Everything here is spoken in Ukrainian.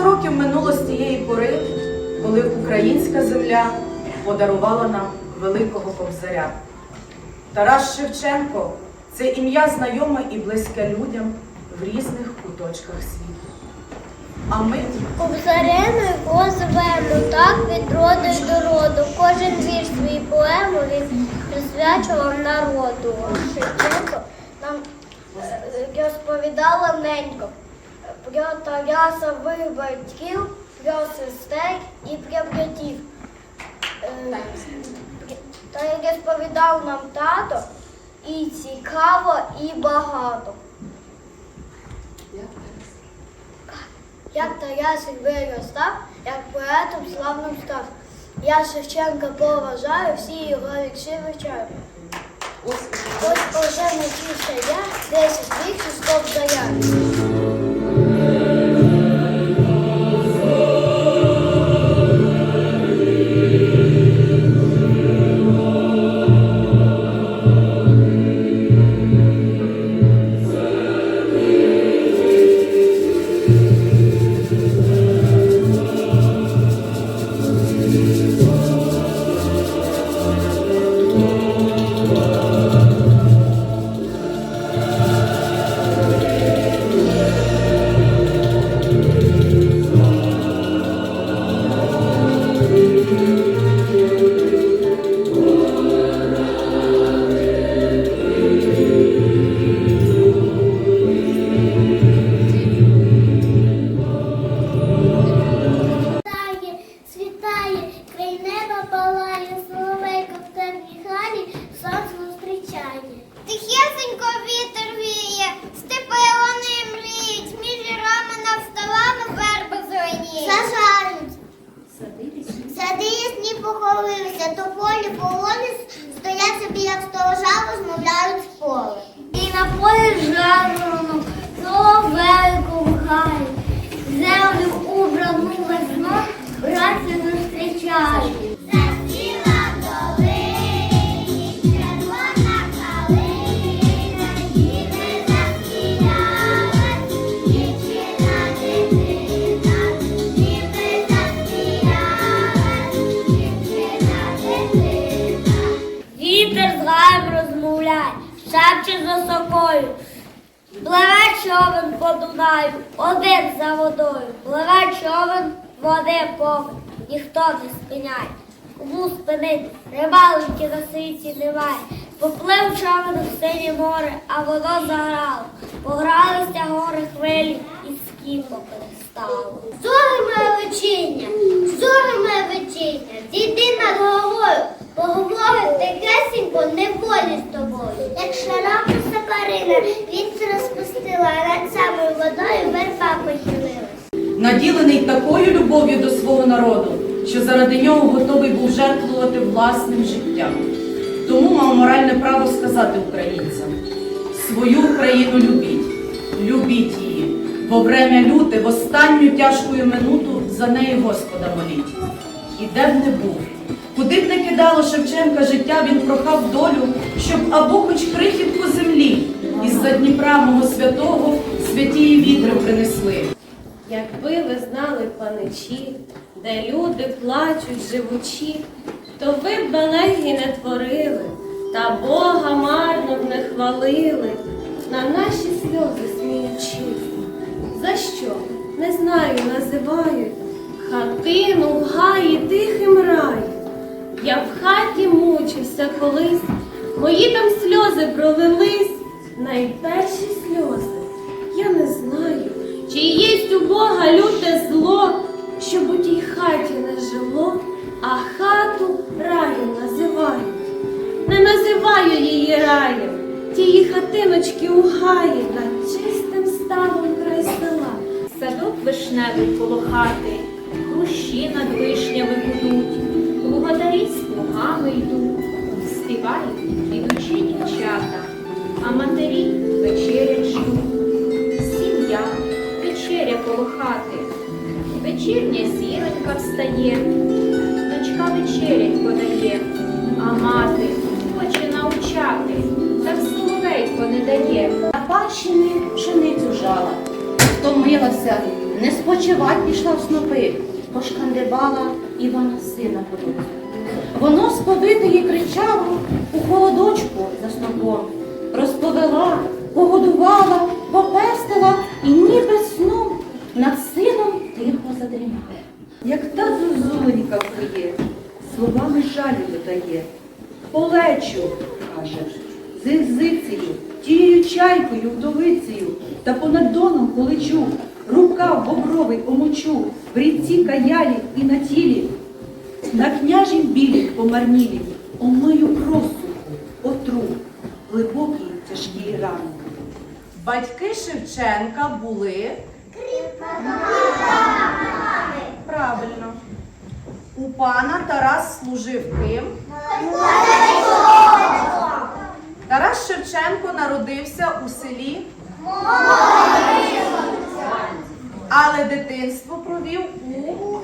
Багато років минуло з тієї пори, коли українська земля подарувала нам великого кобзаря. Тарас Шевченко це ім'я знайоме і близьке людям в різних куточках світу. А ми Кобзарину його звемо, так від роду й до роду. Кожен вірш свій поему він присвячував народу. Шевченко нам е, розповідала ненько про Тарасових батьків, про сестер і про братів. Е, Та й розповідав нам тато і цікаво, і багато. Як Тарасик виростав, як поетом славним став. Я Шевченка поважаю, всі його вірші вивчаю. Ось уже навчився я, десять віків стоп заряд. Полони стоять собі, сторожа, розмовляють з полем. І на полі жарено, соловейко в галі, землю убрану весну, братця зустрічають. Шепче за сокою. Пливе човен по Дунаю, один за водою. Пливе човен, води повен, ніхто не спиняє. Кому спинити, рибалки на світі немає. Поплив човен в синє море, а воно заграло. Погралися гори хвилі і скіпо перестало. Зоре моє неволі з тобою. Як широка сапарина, вітер розпустила, над самою водою верба похилилась. наділений такою любов'ю до свого народу, що заради нього готовий був жертвувати власним життям. Тому мав моральне право сказати українцям: свою Україну любіть, любіть її, во время люте, в останню тяжкою минуту за неї Господа моліть. І де б не був, куди б не кидало Шевченка життя, він прохав долю, щоб або хоч крихітку землі із-за Дніпра мого святого святії вітри принесли. Якби ви знали паничі, де люди плачуть живучі, то ви б белегі не творили, та Бога марно б не хвалили, на наші сльози сміючи. За що? Не знаю, називають хатину в гаї тихим раєм. Я в хаті мучився колись, мої там сльози пролились, найперші сльози. Я не знаю, чи єсть у Бога люте зло, щоб у тій хаті не жило, а хату раєм називають. Не називаю її раєм, тії хатиночки у гаї над чистим ставом край села. Садок вишневий коло хати, плугами йдуть, співають ідучі дівчата, а матері вечерять. Сім'я, вечеря коло хати, вечірня зіронька встає, дочка вечерять подає, а мати хоче навчати, та соловейко не дає. На пащині пшеницю жала, втомилася, не спочивать пішла в снопи, пошкандибала Івана сина по дорозі. Воно сповите їй кричало у холодочку за снопом, розповела, погодувала, попестила і ніби сном над сином тихо задрімала. Як та зозуленька виє, словами жалю додає. Полечу, каже, зизицею, тією чайкою, вдовицею, та понад доном полечу, рукав бобровий омочу, в річці каялі і на тілі, на княжім білім помарнілі, омию кросуху, отру, глибокі тяжкі рани. Батьки Шевченка були правильно. У пана Тарас служив ким? Тарас Шевченко народився у селі. Але дитинство провів у